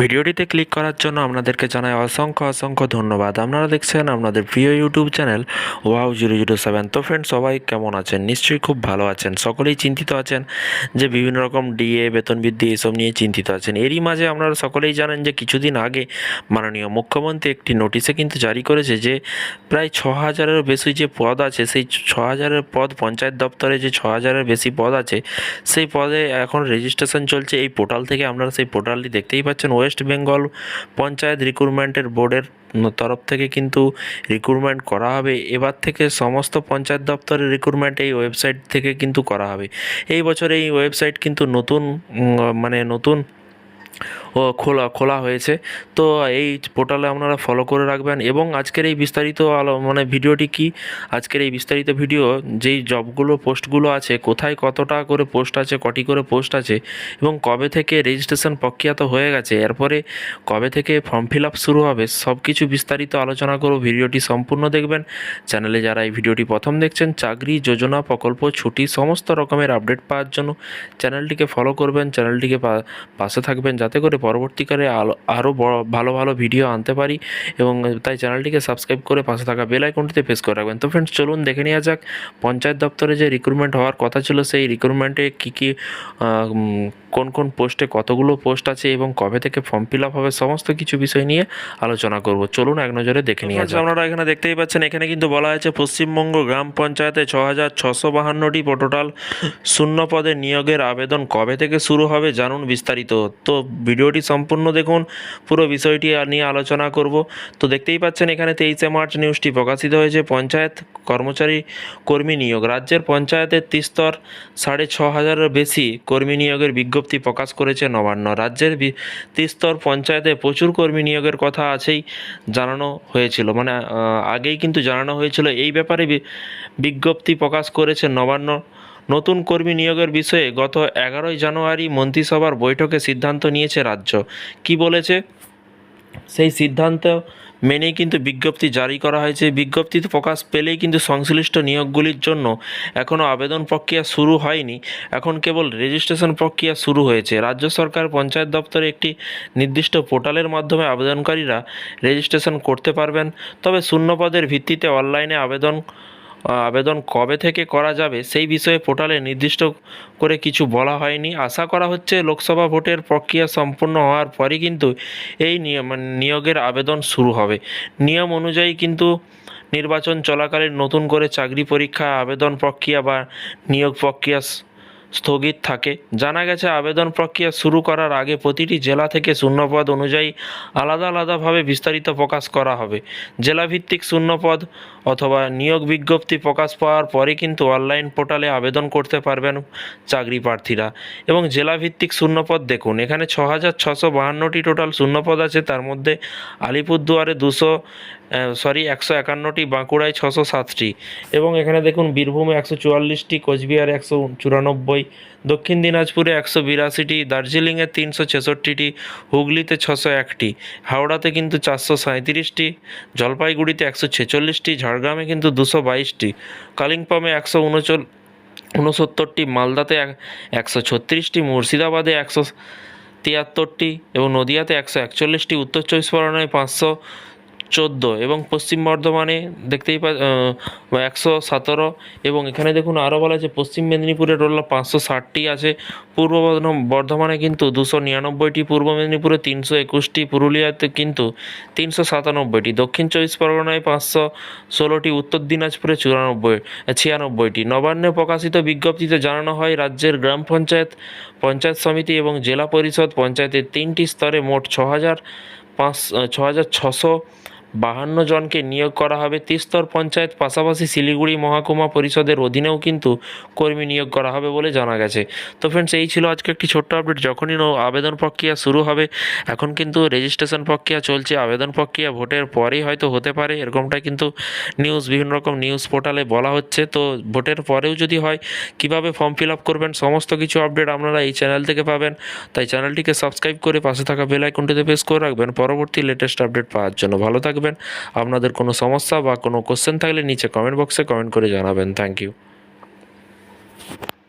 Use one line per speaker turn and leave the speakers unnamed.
ভিডিওটিতে ক্লিক করার জন্য আপনাদেরকে জানাই অসংখ্য অসংখ্য ধন্যবাদ। আপনারা দেখছেন আপনাদের প্রিয় YouTube channel wow zero zero seven. তো ফ্রেন্ড সবাই কেমন আছেন? নিশ্চয়ই খুব ভালো আছেন। সকলেই চিন্তিত আছেন যে বিভিন্ন রকম ডিএ বেতন বৃদ্ধি এসব নিয়ে চিন্তিত আছেন। এরই মাঝে আপনারা সকলেই জানেন যে কিছুদিন আগে মাননীয় মুখ্যমন্ত্রী একটি নোটিশে কিন্তু জারি করেছে যে প্রায় ছ হাজারের বেশি যে পদ আছে, সেই ছ হাজারের পদ পঞ্চায়েত দপ্তরে যে ছ হাজারের বেশি পদ আছে, সেই পদে এখন রেজিস্ট্রেশন চলছে। এই পোর্টাল থেকে আপনারা সেই পোর্টালটি দেখতেই পাচ্ছেন। ওয়েস্ট বেঙ্গল পঞ্চায়েত রিক্রুটমেন্টের বোর্ডের তরফ থেকে কিন্তু রিক্রুটমেন্ট করা হবে। এবার থেকে সমস্ত পঞ্চায়েত দপ্তরের রিক্রুটমেন্ট এই ওয়েবসাইট থেকে কিন্তু করা হবে। এই বছর এই ওয়েবসাইট কিন্তু নতুন মানে নতুন ও খোলা খোলা হয়েছে। তো এই পোর্টালে আপনারা ফলো করে রাখবেন এবং আজকের এই বিস্তারিত আলো মানে ভিডিওটি কি? আজকের এই বিস্তারিত ভিডিও যেই জবগুলো, পোস্টগুলো আছে, কোথায় কতটা করে পোস্ট আছে, কটি করে পোস্ট আছে এবং কবে থেকে রেজিস্ট্রেশন প্রক্রিয়া তো হয়ে গেছে, এরপরে কবে থেকে ফর্ম ফিল আপ শুরু হবে সব কিছু বিস্তারিত আলোচনা করব, ভিডিওটি সম্পূর্ণ দেখবেন। চ্যানেলে যারা এই ভিডিওটি প্রথম দেখছেন, চাকরি, যোজনা, প্রকল্প, ছুটি, সমস্ত রকমের আপডেট পাওয়ার জন্য চ্যানেলটিকে ফলো করবেন, চ্যানেলটিকে পাশে থাকবেন, যাতে করে পরবর্তীকালে আলো আরও বড়, ভালো ভালো ভিডিও আনতে পারি এবং তাই চ্যানেলটিকে সাবস্ক্রাইব করে পাশে থাকা বেল আইকনটিতে প্রেস করে রাখবেন। তো ফ্রেন্ডস চলুন দেখে নেওয়া যাক, পঞ্চায়েত দপ্তরে যে রিক্রুটমেন্ট হওয়ার কথা ছিল, সেই রিক্রুটমেন্টে কী কী কোন কোন পোস্টে কতগুলো পোস্ট আছে এবং কবে থেকে ফর্ম ফিল আপ হবে সমস্ত কিছু বিষয় নিয়ে আলোচনা করব। চলুন এক নজরে দেখে নিয়ে যাক। আপনারা এখানে দেখতেই পাচ্ছেন এখানে কিন্তু বলা হয়েছে পশ্চিমবঙ্গ গ্রাম পঞ্চায়েতে ছ হাজার ছশো বাহান্নটি টোটাল শূন্য পদে নিয়োগের আবেদন কবে থেকে শুরু হবে জানুন বিস্তারিত। তো ভিডিওটি সম্পূর্ণ দেখুন পুরো বিষয়টি নিয়ে আলোচনা করব। তো দেখতেই পাচ্ছেন এখানে তেইশে মার্চ নিউজটি প্রকাশিত হয়েছে। পঞ্চায়েত কর্মচারী কর্মী নিয়োগ। রাজ্যের পঞ্চায়েতের তিস্তর সাড়ে ছ হাজারের বেশি কর্মী নিয়োগের বিজ্ঞপ্তি প্রকাশ করেছে নবান্ন। রাজ্যের তিস্তর পঞ্চায়েতে প্রচুর কর্মী নিয়োগের কথা আছেই জানানো হয়েছিল। মানে আগেই কিন্তু জানানো হয়েছিল। এই ব্যাপারে বিজ্ঞপ্তি প্রকাশ করেছে নবান্ন। নতুন কর্মী নিয়োগের বিষয়ে গত এগারোই জানুয়ারি মন্ত্রিসভার বৈঠকে সিদ্ধান্ত নিয়েছে রাজ্য। কি বলেছে? সেই সিদ্ধান্ত মেনেই কিন্তু বিজ্ঞপ্তি জারি করা হয়েছে। বিজ্ঞপ্তি প্রকাশ পেলেই কিন্তু সংশ্লিষ্ট নিয়োগগুলির জন্য এখনও আবেদন প্রক্রিয়া শুরু হয়নি। এখন কেবল রেজিস্ট্রেশন প্রক্রিয়া শুরু হয়েছে। রাজ্য সরকার পঞ্চায়েত দপ্তরে একটি নির্দিষ্ট পোর্টালের মাধ্যমে আবেদনকারীরা রেজিস্ট্রেশন করতে পারবেন। তবে শূন্য পদের ভিত্তিতে অনলাইনে আবেদন আবেদন কবে থেকে করা যাবে সেই বিষয়ে পোর্টালে নির্দিষ্ট করে কিছু বলা হয়নি। আশা করা হচ্ছে লোকসভা ভোটের প্রক্রিয়া সম্পূর্ণ হওয়ার পরই কিন্তু এই নিয়ম মানে নিয়োগের আবেদন শুরু হবে। নিয়ম অনুযায়ী কিন্তু নির্বাচন চলাকালীন নতুন করে চাকরি পরীক্ষা, আবেদন প্রক্রিয়া বা নিয়োগ প্রক্রিয়া স্থগিত থাকে। জানা গেছে, আবেদন প্রক্রিয়া শুরু করার আগে প্রতিটি জেলা থেকে শূন্যপদ অনুযায়ী আলাদা আলাদাভাবে বিস্তারিত প্রকাশ করা হবে। জেলাভিত্তিক শূন্যপদ অথবা নিয়োগ বিজ্ঞপ্তি প্রকাশ পাওয়ার পরে কিন্তু অনলাইন পোর্টালে আবেদন করতে পারবেন চাকরি প্রার্থীরা। এবং জেলাভিত্তিক শূন্যপদ দেখুন, এখানে ছ হাজার ছশো বাহান্নটি টোটাল শূন্যপদ আছে। তার মধ্যে আলিপুরদুয়ারে দুশো সরি একশো একান্নটি, বাঁকুড়ায় ছশো সাতটি। এবং এখানে দেখুন, বীরভূমে একশো চুয়াল্লিশটি, কোচবিহারে একশো চুরানব্বই, দক্ষিণ দিনাজপুরে একশো বিরাশিটি, দার্জিলিংয়ে তিনশো ছেষট্টিটি, হুগলিতে ছশো একটি, হাওড়াতে কিন্তু চারশো সাঁত্রিশটি জলপাইগুড়িতে একশো ছেচল্লিশটি, ঝাড়গ্রামে কিন্তু দুশো বাইশটি, কালিম্পংয়ে একশো উনচল ঊনসত্তরটি মালদাতে এক- একশো ছত্রিশটি, মুর্শিদাবাদে একশো তিয়াত্তরটি এবং নদিয়াতে একশো একচল্লিশটি, উত্তর চব্বিশ পরগনায় পাঁচশো চোদ্দ এবং পশ্চিম বর্ধমানে দেখতেই পা একশো সতেরো এবং এখানে দেখুন আরও বলা আছে, পশ্চিম মেদিনীপুরে রোল পাঁচশো ষাটটি আছে। পূর্ব বর্ধমানে কিন্তু দুশো নিরানব্বইটি, পূর্ব মেদিনীপুরে তিনশো একুশটি, পুরুলিয়াতে কিন্তু তিনশো সাতানব্বইটি, দক্ষিণ চব্বিশ পরগনায় পাঁচশো ষোলোটি, উত্তর দিনাজপুরে চুরানব্বই, ছিয়ানব্বইটি। নবান্নে প্রকাশিত বিজ্ঞপ্তিতে জানানো হয়, রাজ্যের গ্রাম পঞ্চায়েত পঞ্চায়েত সমিতি এবং জেলা পরিষদ পঞ্চায়েতের তিনটি স্তরে মোট ছ হাজার পাঁচ ছ হাজার ছশো বাহান্ন জনকে নিয়োগ করা হবে। তিস্তর পঞ্চায়েত পাশাপাশি শিলিগুড়ি মহকুমা পরিষদের অধীনেও কিন্তু কর্মী নিয়োগ করা হবে বলে জানা গেছে। তো ফ্রেন্ডস এই ছিল আজকে একটি ছোট্ট আপডেট যখনই আবেদন প্রক্রিয়া শুরু হবে, এখন কিন্তু রেজিস্ট্রেশন প্রক্রিয়া চলছে। আবেদন প্রক্রিয়া ভোটের পরেই হয়তো হতে পারে এরকমটা কিন্তু নিউজ বিভিন্ন রকম নিউজ পোর্টালে বলা হচ্ছে। তো ভোটের পরেও যদি হয়, কীভাবে ফর্ম ফিল আপ করবেন, সমস্ত কিছু আপডেট আপনারা এই চ্যানেল থেকে পাবেন। তাই চ্যানেলটিকে সাবস্ক্রাইব করে পাশে থাকা বেল আইকনটিতে প্রেস করে রাখবেন। পরবর্তী লেটেস্ট আপডেট পাওয়ার জন্য। ভালো থাকবেন। আপনাদের কোনো সমস্যা বা কোনো কোশ্চেন থাকলে নিচে কমেন্ট বক্সে কমেন্ট করে জানাবেন। Thank you